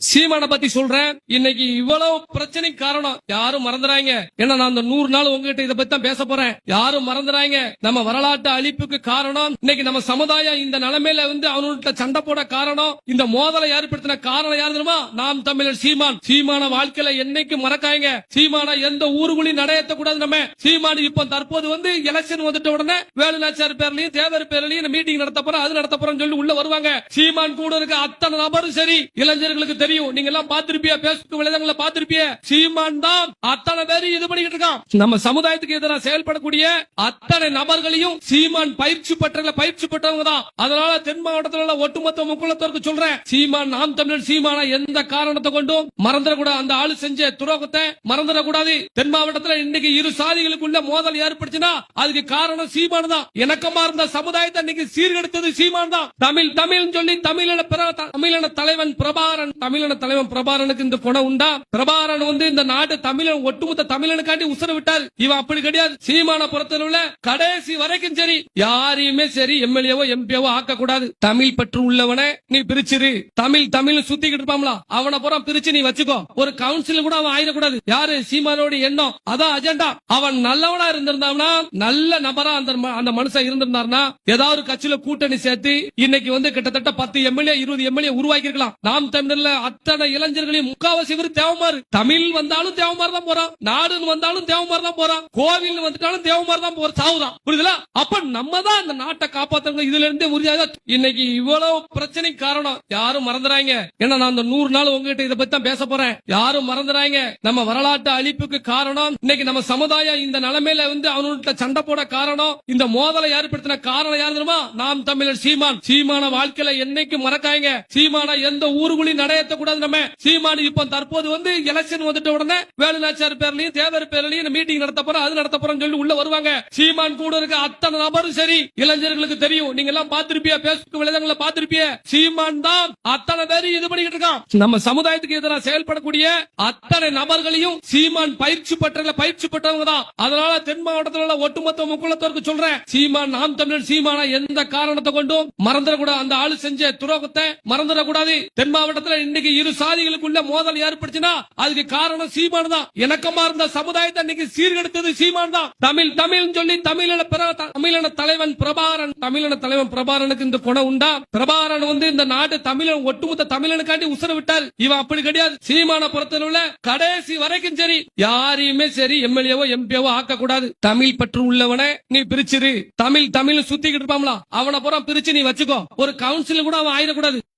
சீமான பத்தி சொல்றேன். இன்னைக்கு இவ்வளவு பிரச்சனை காரணம். யாரும் மறந்துறாங்க. ஏன்னா நான் அந்த நூறு நாள் உங்ககிட்ட இதை பத்தி தான் பேச போறேன். யாரும் மறந்துறாங்க. நம்ம வரலாற்று அழிப்புக்கு காரணம். இன்னைக்கு நம்ம சமுதாயம் இந்த நிலைமையில வந்து அவனுடைய சண்டை போட காரணம். இந்த மோதலை ஏற்படுத்தின காரணம் யாரு தெரியுமா? நாம் தமிழர் சீமான். சீமான வாழ்க்கையில என்னைக்கு மறக்காங்க சீமான எந்த ஊருக்குள்ளயும் நடையத்த கூடாது நம்ம. சீமான் இப்ப தற்போது வந்து எலெக்ஷன் வந்துட்ட உடனே வேலுநாச்சார் பேர்லயும் தேவர் பேர்லயும் மீட்டிங் நடத்த போறோம் அது நடத்த போறோம் சொல்லி உள்ள வருவாங்க. சீமான் கூட இருக்க அத்தனை நபரும் சரி. இளைஞர்களுக்கு தெரியும். நீங்க எல்லாம் பாத்திருப்பியா பேஸ்புக் பாத்திருப்பிய சீமான் தான் அத்தனை பேரும் இது பண்ணிக்கிட்டு இருக்கான். நம்ம சமுதாயத்துக்கு எதிராக செயல்படக்கூடிய அத்தனை நபர்களையும் சீமான் பயிற்சி பெற்ற பயிற்சி பெற்றவங்க தான். அதனால தென் மாவட்டத்தில் உள்ள ஒட்டுமொத்த முக்குளத்தோருக்கு சொல்றேன். சீமான் நாம் தமிழர் சீமான எந்த காரணத்தை கொண்டும் மறந்துடக்கூடாது. அந்த ஆளு செஞ்ச துரோகத்தை மறந்துடக்கூடாது. தென் மாவட்டத்தில் இன்னைக்கு இரு சாதிகளுக்குள்ள மோதல் ஏற்பட்டுச்சுன்னா அதுக்கு காரணம் சீமான் தான். இணக்கமா இருந்த சமுதாயத்தை இன்னைக்கு சீர்கெடுத்தது சீமான் தான். தமிழ் தமிழ் சொல்லி தமிழன பிற- தமிழின தலைவன் பிரபாரன் தமிழன தலைவன் பிரபாரனுக்கு இந்த குணம் உண்டா? பிரபாரன் வந்து இந்த நாடு தமிழன் ஒட்டுமொத்த தமிழனுக்காண்டி உசுர இவன் அப்படி கிடையாது. சீமான புறத்தில் உள்ள கடைசி வரைக்கும் சரி. யாரையுமே சரி எம்எல்ஏவோ எம்பிஓ ஆக்க கூடாது தமிழ் பற்று உள்ளவனை நீ பிரிச்சிரு. தமிழ் தமிழ் சுத்திக்கிட்டு இருப்பாங்களா அவனை புறம் பிரிச்சு நீ வச்சுக்கோ. ஒரு கவுன்சில் கூட அவன் ஆயிடக்கூடாது. யாரு? சீமானோட எண்ணம். அதான் அஜெண்டா அவன் நல்லவனா இருந்திருந்தான்னா நல்ல நபரா அந்த அந்த மனுஷன் இருந்திருந்தாருன்னா ஏதாவது கட்சியில கூட்டணி சேர்த்து இன்னைக்கு வந்து கிட்டத்தட்ட பத்து எம்எல்ஏ இருபது எம்எல்ஏ உருவாக்கி இருக்கலாம் நாம் தமிழர்ல அத்தனை இளைஞர்களையும் முக்காவாசி பேர் தேவமாறு தமிழ் வந்தாலும் தேவமாறு தான் போறான். நாடுன்னு வந்தாலும் தேவமாறு தான் போறான். கோவில் வந்துட்டாலும் தேவமாறு தான் போற சாவுதான். புரியுதுல? அப்ப நம்ம தான் அந்த நாட்டை காப்பாத்துறது இதுல இருந்தே உறுதியாக இன்னைக்கு இவ்வளவு பிரச்சனை காரணம். யாரும் மறந்துறாங்க. ஏன்னா நான் அந்த நூறு நாள் உங்ககிட்ட இதை பத்தி தான் பேச போறேன். யாரும் மறந்துறாங்க. நம்ம வரலாற்று அழிப்புக்கு காரணம். இன்னைக்கு நம்ம சமுதாயம் இந்த நிலைமையில வந்து அவனுடைய சண்டை போட காரணம். இந்த மோதலை ஏற்படுத்தின காரணம் யார் தெரியுமா? நாம் தமிழர் சீமான். சீமான வாழ்க்கையில என்னைக்கு மறக்காங்க சீமான எந்த ஊருக்குள்ளி நடையத்தை கூடாது நம்ம சீமான் இப்ப தற்போது வந்து எலெக்ஷன் வந்துட்ட உடனே வேலுநாச்சியார் பேர்லயும் தேவர் பேர்லயும் மீட்டிங் நடத்த போறோம் அது நடத்த போறோம் சொல்லி உள்ள வருவாங்க. சீமான் கூட இருக்க அத்தனை நபரும் சரி இளைஞர்களுக்கு தெரியும். நீங்க எல்லாம் பாத்திருப்பியா பேஸ்புக் விளையாடங்களை பாத்திருப்பிய சீமான் தான் அத்தனை பேரும் இது பண்ணிக்கிட்டு இருக்கான். நம்ம சமுதாயத்துக்கு எதிராக செயல்படக்கூடிய அத்தனை நபர்களையும் சீமான் பயிற்சி பெற்ற பயிற்சி பெற்றவங்க தான். அதனால தென் மாவட்டத்தில் உள்ள ஒட்டுமொத்த முக்குளத்தோருக்கு சொல்றேன் சீமான் நாம் தமிழர் சீமானா எந்த காரணத்தை கொண்டும் மறந்துடக்கூடாது. அந்த ஆளு செஞ்ச துரோகத்தை மறந்துடக்கூடாது. தென் மாவட்டத்தில் இன்னைக்கு இரு சாதிகளுக்குள்ள மோதல் ஏற்பட்டுச்சுன்னா அதுக்கு காரணம் சீமான் தான். இணக்கமா இருந்த சமுதாயத்தை இன்னைக்கு சீர்கெடுத்தது சீமான் தான். தமிழ் தமிழ் சொல்லி தமிழின பிற- தமிழின தலைவன் பிரபாரன் தமிழின தலைவன் பிரபாரனுக்கு இந்த குணம் உண்டா? பிரபாரன் வந்து இந்த நாட்டு தமிழன் ஒட்டுமொத்த தமிழனுக்காண்டி உசுர விட்டார். இவன் அப்படி கிடையாது. சீமான புறத்தில் உள்ள கடைசி வரைக்கும் சரி. யாரையுமே சரி எம்எல்ஏவோ எம்பிஓவோ ஆக்க கூடாது தமிழ் பற்று உள்ளவனை நீ பிரிச்சிரு. தமிழ் தமிழ் சுத்திக்கிட்டு இருப்பாங்களா அவனை புறம் பிரிச்சு நீ வச்சுக்கோ. ஒரு கவுன்சில் கூட அவன் ஆயிடக்கூடாது.